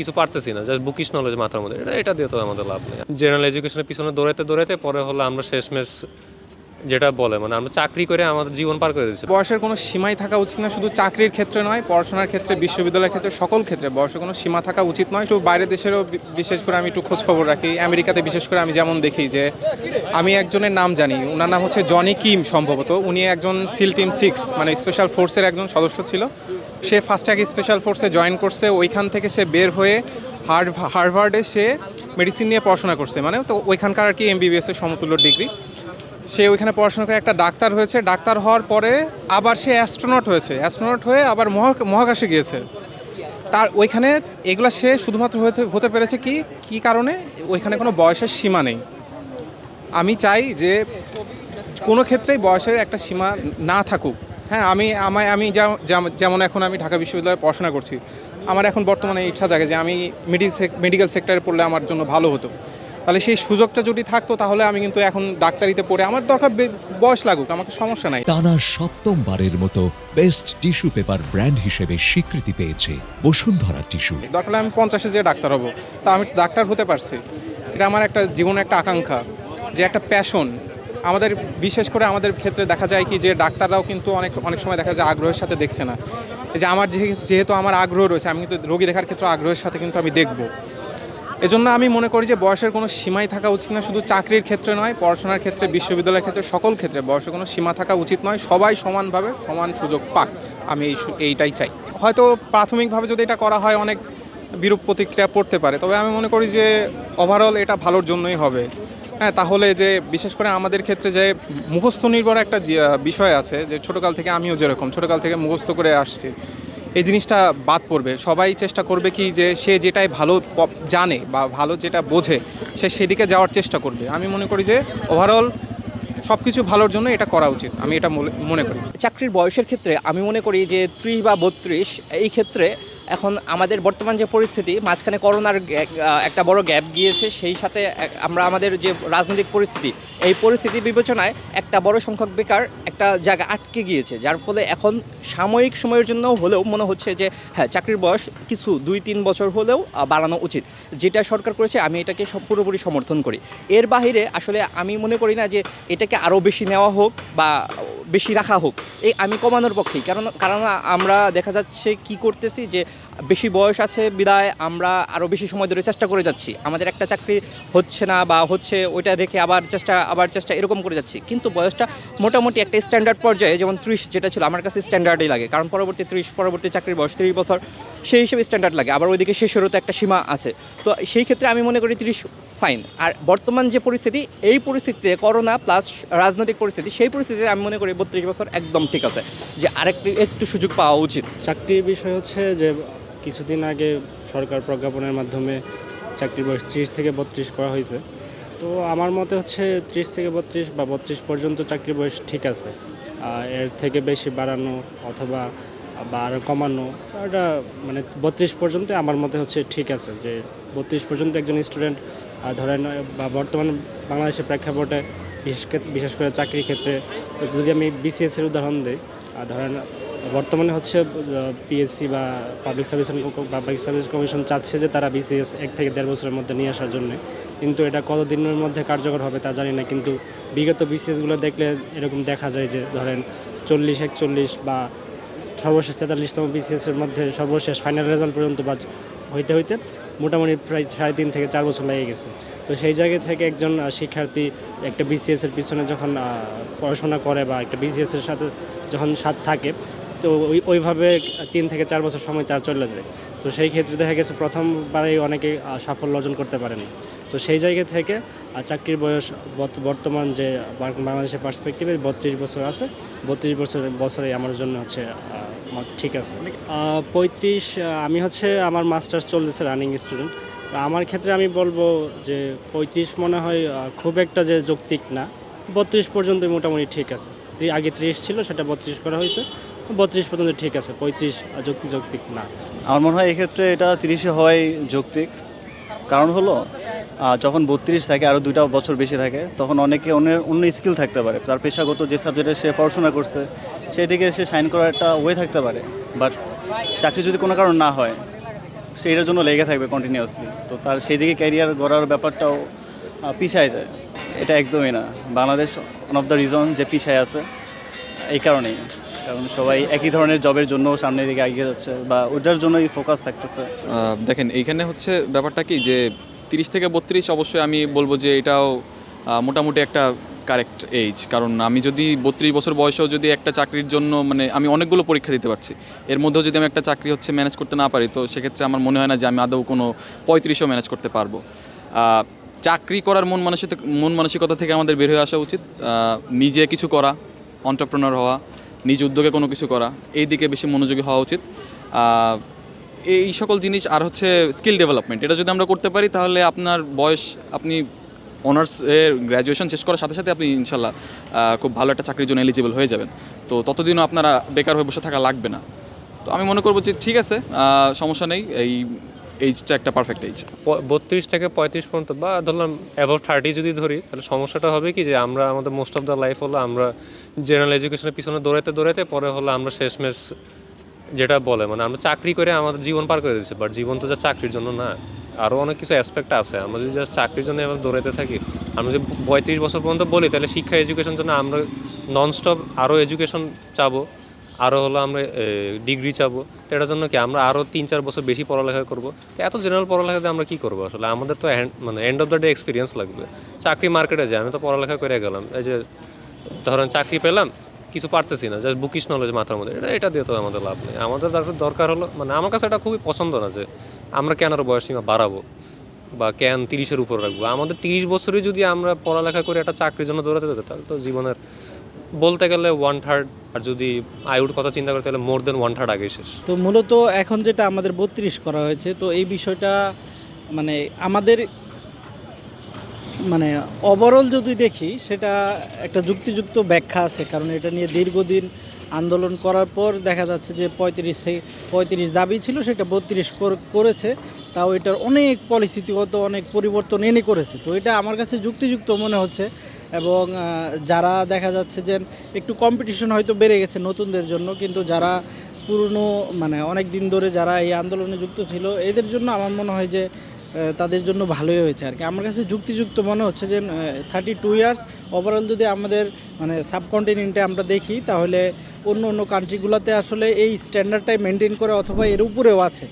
কিছু পারতেছি না জাস্ট বুকিশ নলেজ মাথার মধ্যে। এটা এটা দিয়ে তো আমাদের লাভ নেই। জেনারেল এডুকেশনের পিছনে দৌড়াতে দৌড়াতে পরে হলো আমরা শেষমেশ যেটা বলে মানে আমরা চাকরি করে আমাদের জীবন পার করে দিচ্ছি বয়সের কোনো সীমাই থাকা উচিত না, শুধু চাকরির ক্ষেত্রে নয়, পড়াশোনার ক্ষেত্রে, বিশ্ববিদ্যালয়ের ক্ষেত্রে, সকল ক্ষেত্রে বয়সের কোনো সীমা থাকা উচিত নয়। একটু বাইরের দেশেরও বিশেষ করে আমি একটু খোঁজ খবর রাখি। আমেরিকাতে বিশেষ করে আমি যেমন দেখি যে, আমি একজনের নাম জানি ওনার নাম হচ্ছে জনি কিম সম্ভবত। উনি একজন সিল টিম সিক্স মানে স্পেশাল ফোর্সের একজন সদস্য ছিল। সে ফার্স্ট আগে স্পেশাল ফোর্সে জয়েন করছে, ওইখান থেকে সে বের হয়ে হার্ভার্ডে সে মেডিসিন নিয়ে পড়াশোনা করছে। মানে তো ওইখানকার আর কি এমবিবিএস এর সমতুল্য ডিগ্রি। সে ওইখানে পড়াশোনা করে একটা ডাক্তার হয়েছে। ডাক্তার হওয়ার পরে আবার সে অ্যাস্ট্রোনট হয়েছে। অ্যাস্ট্রোনট হয়ে আবার মহা- মহাকাশে গিয়েছে। তার ওইখানে এগুলো সে শুধুমাত্র হতে হতে পেরেছে কি কি কারণে? ওইখানে কোনো বয়সের সীমা নেই। আমি চাই যে কোনো ক্ষেত্রেই বয়সের একটা সীমা না থাকুক। হ্যাঁ আমি আমায় আমি যেম- যেম- যেমন এখন আমি ঢাকা বিশ্ববিদ্যালয়ে পড়াশোনা করছি আমার এখন বর্তমানে ইচ্ছা জাগে যে আমি মেডিকেল সেক্টরে পড়লে আমার জন্য ভালো হতো। তাহলে সেই সুযোগটা যদি থাকতো তাহলে আমি কিন্তু এখন ডাক্তারিতে পড়ে আমার দরকার বয়স লাগুক আমাকে সমস্যা নাই। টানা সপ্তমবারের মতো বেস্ট টিস্যু পেপার ব্র্যান্ড হিসেবে স্বীকৃতি পেয়েছে বসুন্ধরা টিস্যু দরকার আমি পঞ্চাশে যে ডাক্তার হব। তা আমি ডাক্তার হতে পারছি। এটা আমার একটা জীবনের একটা আকাঙ্ক্ষা যে একটা প্যাশন আমাদের বিশেষ করে আমাদের ক্ষেত্রে দেখা যায় কি যে ডাক্তাররাও কিন্তু অনেক অনেক সময় দেখা যায় আগ্রহের সাথে দেখছে না। এই যে আমার যেহে- যেহেতু আমার আগ্রহ রয়েছে, আমি কিন্তু রোগী দেখার ক্ষেত্রে আগ্রহের সাথে কিন্তু আমি দেখব। এজন্য আমি মনে করি যে বয়সের কোনো সীমাই থাকা উচিত না, শুধু চাকরির ক্ষেত্রে নয়, পড়াশোনার ক্ষেত্রে, বিশ্ববিদ্যালয়ের ক্ষেত্রে, সকল ক্ষেত্রে বয়সের কোনো সীমা থাকা উচিত নয়, সবাই সমানভাবে সমান সুযোগ পাক। আমি এই এইটাই চাই। হয়তো প্রাথমিকভাবে যদি এটা করা হয়, অনেক বিরূপ প্রতিক্রিয়া পড়তে পারে, তবে আমি মনে করি যে ওভারঅল এটা ভালোর জন্যই হবে। হ্যাঁ তাহলে যে বিশেষ করে আমাদের ক্ষেত্রে যে মুখস্থ নির্ভর একটা বিষয় আছে যে ছোটোকাল থেকে আমিও যেরকম, ছোটোকাল থেকে মুখস্থ করে আসছি, এই জিনিসটা বাদ পড়বে। সবাই চেষ্টা করবে কি যে সে যেটাই ভালো জানে বা ভালো যেটা বোঝে, সে সেদিকে যাওয়ার চেষ্টা করবে। আমি মনে করি যে ওভারঅল সব কিছু ভালোর জন্য এটা করা উচিত, আমি এটা মনে করি। চাকরির বয়সের ক্ষেত্রে আমি মনে করি যে ত্রিশ বা বত্রিশ, এই ক্ষেত্রে এখন আমাদের বর্তমান যে পরিস্থিতি, মাঝখানে করোনার একটা বড় গ্যাপ গিয়েছে, সেই সাথে আমরা আমাদের যে রাজনৈতিক পরিস্থিতি, এই পরিস্থিতি বিবেচনায় একটা বড় সংখ্যক বেকার একটা জায়গা আটকে গিয়েছে, যার ফলে এখন সাময়িক সময়ের জন্য হলেও মনে হচ্ছে যে হ্যাঁ চাকরির বয়স কিছু দুই তিন বছর হলেও বাড়ানো উচিত। যেটা সরকার করেছে, আমি এটাকে সব পুরোপুরি সমর্থন করি। এর বাহিরে আসলে আমি মনে করি না যে, এটাকে আরও বেশি নেওয়া হোক বা বেশি রাখা হোক, এই আমি কমানোর পক্ষেই। কারণ কারণ আমরা দেখা যাচ্ছে কি করতেছি যে বেশি বয়স আছে, বিদায় আমরা আরও বেশি সময় ধরে চেষ্টা করে যাচ্ছি। আমাদের একটা চাকরি হচ্ছে না বা হচ্ছে ওইটা রেখে আবার চেষ্টা আবার চেষ্টা এরকম করে যাচ্ছি। কিন্তু বয়সটা মোটামুটি একটা স্ট্যান্ডার্ড পর্যায়ে, যেমন ত্রিশ যেটা ছিল, আমার কাছে স্ট্যান্ডার্ডই লাগে। কারণ পরবর্তী ত্রিশ, পরবর্তী চাকরির বয়স, ত্রিশ বছর, সেই হিসেবে স্ট্যান্ডার্ড লাগে। আবার ওইদিকে শেষেরও তো একটা সীমা আছে। তো সেই ক্ষেত্রে আমি মনে করি ত্রিশ ফাইন আর বর্তমান যে পরিস্থিতি, এই পরিস্থিতিতে করোনা প্লাস রাজনৈতিক পরিস্থিতি, সেই পরিস্থিতিতে আমি মনে করি বত্রিশ বছর একদম ঠিক আছে। যে আরেকটু, একটু সুযোগ পাওয়া উচিত। চাকরির বিষয় হচ্ছে যে কিছুদিন আগে সরকার প্রজ্ঞাপনের মাধ্যমে চাকরির বয়স ত্রিশ থেকে বত্রিশ করা হয়েছে। তো আমার মতে হচ্ছে ত্রিশ থেকে বত্রিশ বা বত্রিশ পর্যন্ত চাকরির বয়স ঠিক আছে। এর থেকে বেশি বাড়ানো অথবা বা আরও কমানো এটা মানে বত্রিশ পর্যন্ত আমার মতে হচ্ছে ঠিক আছে যে বত্রিশ পর্যন্ত একজন স্টুডেন্ট ধরেন, বা বর্তমান বাংলাদেশের প্রেক্ষাপটে বিশেষ বিশেষ করে চাকরির ক্ষেত্রে যদি আমি বিসিএস এর উদাহরণ দিই ধরেন বর্তমানে হচ্ছে পিএসসি বা public service public service commission চাচ্ছে যে তারা বিসিএস এক থেকে দেড় বছরের মধ্যে নিয়ে আসার জন্য। কিন্তু এটা কত দিনের মধ্যে কার্যকর হবে তা জানি না, কিন্তু বিগত বিসিএসগুলো দেখলে এরকম দেখা যায় যে ধরেন চল্লিশ, একচল্লিশ বা সর্বশেষ তেতাল্লিশতম বিসিএসের মধ্যে সর্বশেষ ফাইনাল রেজাল্ট পর্যন্ত বা হইতে হইতে মোটামুটি প্রায় সাড়ে তিন থেকে চার বছর লেগে গেছে। তো সেই জায়গা থেকে একজন শিক্ষার্থী একটা বিসিএসের পিছনে যখন পড়াশোনা করে বা একটা বিসিএসের সাথে যখন সাথ থাকে তো ওই, ওইভাবে তিন থেকে চার বছর সময় তার চলে যায়। তো সেই ক্ষেত্রে দেখা গেছে প্রথমবারেই অনেকে সাফল্য অর্জন করতে পারেনি। তো সেই জায়গা থেকে চাকরির বয়স বর্ত- বর্তমান যে বাংলাদেশের পার্সপেক্টিভে বত্রিশ বছর আছে। বত্রিশ বছর, বছরে আমার জন্য হচ্ছে ঠিক আছে। পঁয়ত্রিশ আমি হচ্ছে আমার মাস্টার্স চলতেছে রানিং স্টুডেন্ট তো আমার ক্ষেত্রে আমি বলব যে, পঁয়ত্রিশ মনে হয় খুব একটা যে যৌক্তিক না। বত্রিশ পর্যন্ত মোটামুটি ঠিক আছে। আগে ত্রিশ ছিল, সেটা বত্রিশ করা হয়েছে। বত্রিশ পর্যন্ত ঠিক আছে পঁয়ত্রিশ আহ, যুক্তি যৌক্তিক না। আমার মনে হয় এক্ষেত্রে এটা তিরিশে হওয়াই যৌক্তিক। কারণ হলো যখন বত্রিশ থাকে আরও দুইটা বছর বেশি থাকে তখন অনেকে অন্য অন্য স্কিল থাকতে পারে। তার পেশাগত যে সাবজেক্টে সে পড়াশোনা করছে সেই দিকে সে সাইন করার একটা ওয়ে থাকতে পারে। বাট চাকরি যদি কোনো কারণ না হয় সেইটার জন্য লেগে থাকবে কন্টিনিউয়াসলি তো তার সেই দিকে ক্যারিয়ার গড়ার ব্যাপারটাও পিছায় যায়। এটা একদমই না। Bangladesh one of the reason যে পিছায় আছে এই কারণেই। কারণ সবাই একই ধরনের জবের জন্য সামনের দিকে এগিয়ে যাচ্ছে বা ওটার জন্যই ফোকাস থাকতেছে। দেখেন, এইখানে হচ্ছে ব্যাপারটা কি যে তিরিশ থেকে বত্রিশ অবশ্যই আমি বলব যে এটাও মোটামুটি একটা কারেক্ট এইজ কারণ আমি যদি বত্রিশ বছর বয়সেও যদি একটা চাকরির জন্য মানে আমি অনেকগুলো পরীক্ষা দিতে পারছি। এর মধ্যেও যদি আমি একটা চাকরি হচ্ছে ম্যানেজ করতে না পারি, তো সেক্ষেত্রে আমার মনে হয় না যে আমি আদৌ কোনো পঁয়ত্রিশও ম্যানেজ করতে পারব। চাকরি করার মন মানসিক মন মানসিকতা থেকে আমাদের বের হয়ে আসা উচিত। নিজে কিছু করা অন্টারপ্রেনার হওয়া নিজ উদ্যোগে কোনো কিছু করা, এই দিকে বেশি মনোযোগী হওয়া উচিত। এই সকল জিনিস আর হচ্ছে স্কিল ডেভেলপমেন্ট, এটা যদি আমরা করতে পারি তাহলে আপনার বয়স, আপনি অনার্স এর গ্র্যাজুয়েশন শেষ করার সাথে সাথে আপনি ইনশাল্লাহ খুব ভালো একটা চাকরির জন্য এলিজিবল হয়ে যাবেন। তো ততদিনও আপনারা বেকার হয়ে বসে থাকা লাগবে না। তো আমি মনে করব যে ঠিক আছে সমস্যা নেই, এই এইজটা একটা পারফেক্ট এইজ বত্রিশ থেকে পঁয়ত্রিশ পর্যন্ত বা ধরলাম অ্যাভাব থার্টি যদি ধরি, তাহলে সমস্যাটা হবে কি যে আমরা আমাদের মোস্ট অফ দ্য লাইফ হলো আমরা জেনারেল এডুকেশনের পিছনে দৌড়াতে দৌড়াতে পরে হলো আমরা শেষমেশ যেটা বলে মানে আমরা চাকরি করে আমাদের জীবন পার করে দিচ্ছি বাট জীবন তো যা চাকরির জন্য না আরও অনেক কিছু অ্যাসপেক্ট আছে। আমরা যদি জাস্ট চাকরির জন্য আমরা দৌড়াতে থাকি, আমরা যদি পঁয়ত্রিশ বছর পর্যন্ত বলি, তাহলে শিক্ষা এডুকেশন জন্য আমরা নন স্টপ আরও এডুকেশন চাবো। আরও হলো আমরা ডিগ্রি চাবো। তো এটার জন্য কি আমরা আরও তিন চার বছর বেশি পড়ালেখা করব? তো এত জেনারেল পড়ালেখাতে আমরা কি করব? আসলে আমাদের তো মানে end of the day experience লাগবে। চাকরি মার্কেটে যায় আমি তো পড়ালেখা করে গেলাম। এই যে, ধরেন চাকরি পেলাম, কিছু পারতেছি না জাস্ট বুকিশ নলেজ মাথার মধ্যে। এটা এটা দিয়ে তো আমাদের লাভ নেই। আমাদের দরকার- হলো মানে আমার কাছে এটা খুবই পছন্দ না যে আমরা কেন আরও বয়স সীমা বাড়াবো বা কেন তিরিশের উপর রাখব? আমাদের তিরিশ বছরই যদি আমরা পড়ালেখা করে একটা চাকরির জন্য দৌড়াতে যেতে তাহলে তো জীবনের বলতে গেলে ওয়ান থার্ড আর যদি আয়ুর কথা চিন্তা করতে গেলে মোর দেন ওয়ান থার্ড আগে শেষ। তো মূলত এখন যেটা আমাদের বত্রিশ করা হয়েছে, তো এই বিষয়টা মানে আমাদের মানে ওভারঅল যদি দেখি, সেটা একটা যুক্তিযুক্ত ব্যাখ্যা আছে, কারণ এটা নিয়ে দীর্ঘদিন আন্দোলন করার পর দেখা যাচ্ছে যে পঁয়ত্রিশ থেকে, পঁয়ত্রিশ দাবি ছিল, সেটা বত্রিশ করেছে। তাও এটার অনেক পরিস্থিতিগত অনেক পরিবর্তন এনে করেছে। তো এটা আমার কাছে যুক্তিযুক্ত মনে হচ্ছে। এবং যারা দেখা যাচ্ছে যে একটু কম্পিটিশন হয়তো বেড়ে গেছে নতুনদের জন্য, কিন্তু যারা পুরনো মানে অনেক দিন ধরে যারা এই আন্দোলনে যুক্ত ছিল, এদের জন্য আমার মনে হয় যে তাদের জন্য ভালোই হয়েছে আর কি। আমার কাছে যুক্তিযুক্ত মনে হচ্ছে যে থার্টি টু ইয়ার্স ওভারঅল যদি আমাদের মানে সাবকন্টিনেন্টে আমরা দেখি, তাহলে অন্য অন্য কান্ট্রিগুলোতে আসলে এই স্ট্যান্ডার্ডটাই মেনটেন করে অথবা এর উপরেও আছে।